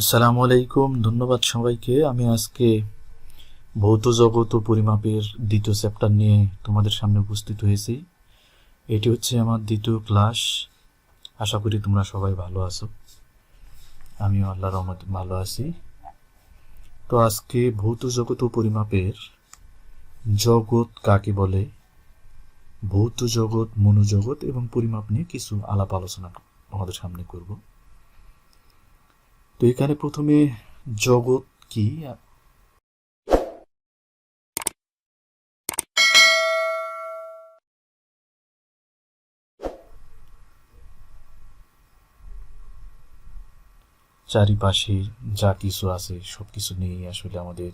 আসসালামু আলাইকুম, ধন্যবাদ সবাইকে। আমি আজকে ভৌত জগৎ ও পরিমাপের দ্বিতীয় চ্যাপ্টার নিয়ে তোমাদের সামনে উপস্থিত হয়েছি। এটি হচ্ছে আমার দ্বিতীয় ক্লাস। আশা করি তোমরা সবাই ভালো আছো। আমিও আল্লাহ রহমত ভালো আছি। তো আজকে ভৌত জগৎ ও পরিমাপের জগৎ কাকে বলে, ভৌত জগৎ, মনোজগৎ এবং পরিমাপ নিয়ে কিছু আলাপ আলোচনা তোমাদের সামনে করব। তো এখানে প্রথমে জগৎ কি? চারিপাশে যা কিছু আছে সব কিছু নিয়েই আসলে আমাদের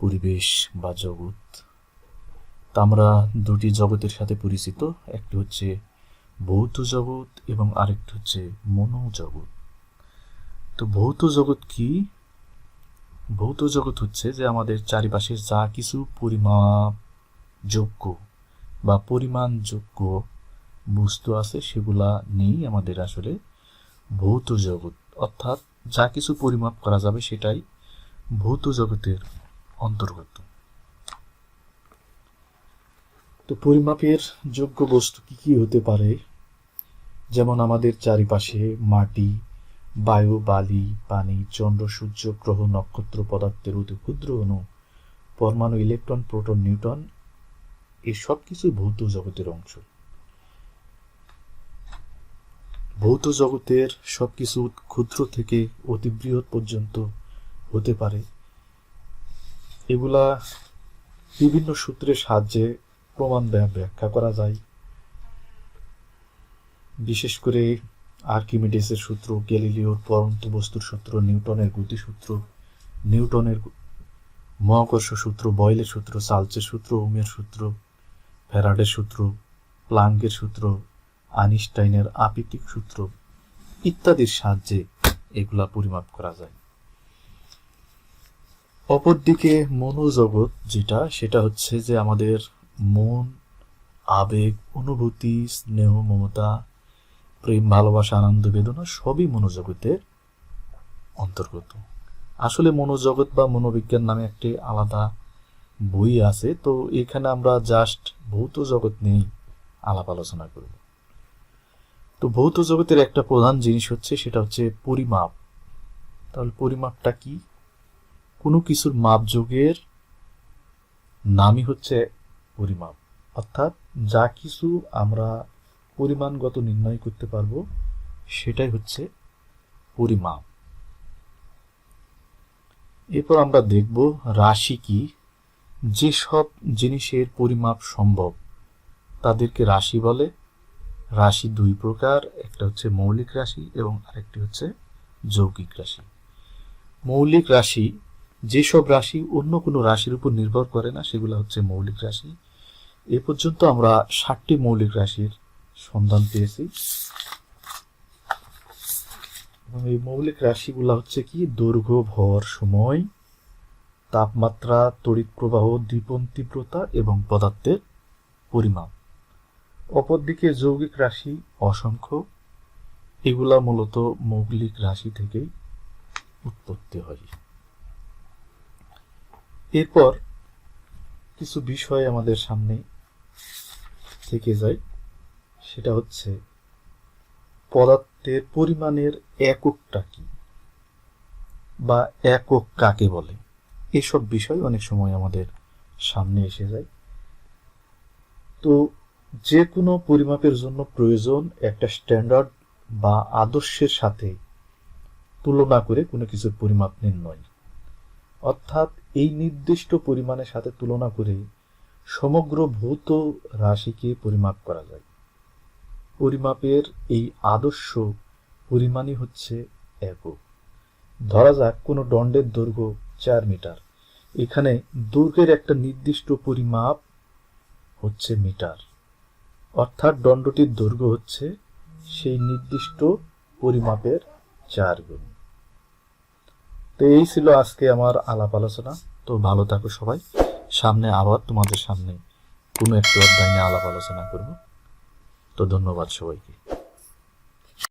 পরিবেশ বা জগৎ। তা আমরা দুটি জগতের সাথে পরিচিত, একটি হচ্ছে ভৌত জগৎ এবং আরেকটি হচ্ছে মনোজগৎ। তো ভৌত জগৎ কি? ভৌত জগৎ হচ্ছে যে আমাদের চারিপাশে যা কিছু পরিমাপ যোগ্য বা পরিমাণযোগ্য বস্তু আছে, সেগুলা নিয়েই আমাদের আসলে ভৌত জগৎ। অর্থাৎ যা কিছু পরিমাপ করা যাবে সেটাই ভৌত জগতের অন্তর্গত। তো পরিমাপের যোগ্য বস্তু কি কি হতে পারে? যেমন আমাদের চারিপাশে মাটি বায়ু, বালি, পানি, চন্দ্র, সূর্য, গ্রহ, নক্ষত্র, পদার্থের অতি ক্ষুদ্র অণু, পরমাণু, ইলেকট্রন, প্রোটন, নিউটন এই সব কিছু ভৌত জগতের অংশ। ভৌত জগতের সব কিছু ক্ষুদ্র থেকে অতি বৃহৎ পর্যন্ত হতে পারে। এগুলা বিভিন্ন সূত্রের সাহায্যে প্রমাণ ব্য- ব্যাখ্যা করা যায়। বিশেষ করে আর্কিমিডিসের সূত্র, গ্যালিলিওর পরন্ত বস্তুর সূত্র, নিউটনের গতিসূত্র, নিউটনের মহাকর্ষ সূত্র, বয়েলের সূত্র, সালচের সূত্র ওমের সূত্র ফ্যারাডের সূত্র প্লাঙ্কের সূত্র, আইনস্টাইনের আপেক্ষিক সূত্র ইত্যাদির সাহায্যে এগুলা পরিমাপ করা যায়। অপরদিকে মনোজগৎ যেটা, সেটা হচ্ছে যে আমাদের মন, আবেগ, অনুভূতি, স্নেহ, মমতা প্রেম, ভালোবাসা, আনন্দ, বেদনা সবই মনোজগতের অন্তর্গত। আসলে মনোজগৎ বা মনোবিজ্ঞান নামে একটি আলাদা বই আছে, তো এখানে আমরা জাস্ট ভৌত জগৎ নিয়েই আলাপ আলোচনা করব। তো ভৌত জগতের একটা প্রধান জিনিস হচ্ছে, সেটা হচ্ছে পরিমাপ। তাহলে পরিমাপটা কি? কোনো কিছুর মাপযোগের নামই হচ্ছে পরিমাপ। অর্থাৎ যা কিছু আমরা পরিমাণগত নির্ণয় করতে পারব, সেটাই হচ্ছে পরিমাপ। এরপর আমরা দেখব রাশি কি। যেসব জিনিসের পরিমাপ সম্ভব, তাদেরকে রাশি বলে। রাশি দুই প্রকার, একটা হচ্ছে মৌলিক রাশি এবং আরেকটি হচ্ছে যৌগিক রাশি। মৌলিক রাশি, যেসব রাশি অন্য কোনো রাশির উপর নির্ভর করে না, সেগুলো হচ্ছে মৌলিক রাশি। এ পর্যন্ত আমরা ষাটটি মৌলিক রাশির সন্ধান পেয়েছি। এই মৌলিক রাশিগুলো হচ্ছে কি? দৈর্ঘ্য, ভর, সময়, তাপমাত্রা, তড়িৎ প্রবাহ দীপন তীব্রতা এবং পদার্থের পরিমাপ অপরদিকে যৌগিক রাশি অসংখ্য। এগুলা মূলত মৌলিক রাশি থেকেই উৎপত্তি হয়। এরপর কিছু বিষয় আমাদের সামনে থেকে যায়। সেটা হচ্ছে, পদার্থের পরিমাণের এককটা কি? বা একক কাকে বলে? এসব বিষয় অনেক সময় আমাদের সামনে এসে যায়। তো যে কোনো পরিমাপের জন্য প্রয়োজন একটা স্ট্যান্ডার্ড বা আদর্শের সাথে তুলনা করে কোনো কিছুর পরিমাপ নির্ণয়। অর্থাৎ এই নির্দিষ্ট পরিমাণের সাথে তুলনা করে সমগ্র ভৌত রাশিকে পরিমাপ করা যায়। পরিমাপের এই আদর্শ পরিমাণই হচ্ছে একক। ধরা যাক কোনো দণ্ডের দৈর্ঘ্য চার মিটার। এখানে দুর্গের একটা নির্দিষ্ট পরিমাপ হচ্ছে মিটার। অর্থাৎ দণ্ডটির দৈর্ঘ্য হচ্ছে সেই নির্দিষ্ট পরিমাপের চার গুণ। তো এই ছিল আজকে আমার আলাপ আলোচনা। তো ভালো থাকো সবাই। সামনে আবার তোমাদের সামনে কোনো একটি অধ্যায় নিয়ে আলাপ আলোচনা করব। তো ধন্যবাদ সবাইকে।